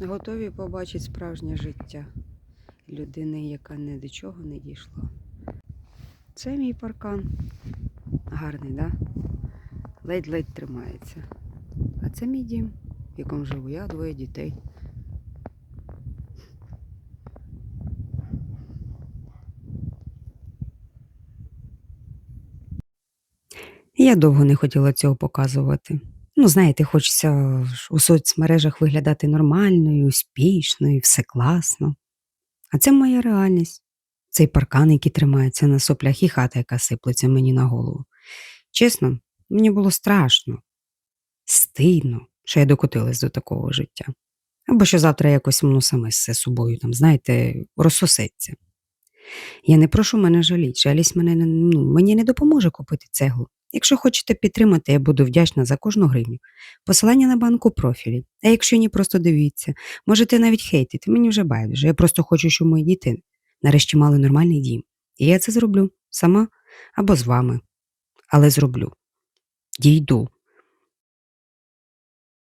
Готові побачити справжнє життя людини, яка ні до чого не дійшла. Це мій паркан. Гарний, да? Ледь-ледь тримається. А це мій дім, в якому живу я, двоє дітей. Я довго не хотіла цього показувати. Ну, знаєте, хочеться у соцмережах виглядати нормальною, успішною, все класно. А це моя реальність. Цей паркан, який тримається на соплях, і хата, яка сиплеться мені на голову. Чесно, мені було страшно, стидно, що я докотилась до такого життя. Або що завтра якось воно саме все собою, там, знаєте, розсосеться. Я не прошу мене жаліть. Жалість мене ну, мені не допоможе купити цеглу. Якщо хочете підтримати, я буду вдячна за кожну гривню. Посилання на банку профілі. А якщо ні, просто дивіться. Можете навіть хейтити, мені вже байдуже. Я просто хочу, щоб мої діти нарешті мали нормальний дім. І я це зроблю сама або з вами. Але зроблю. Дійду.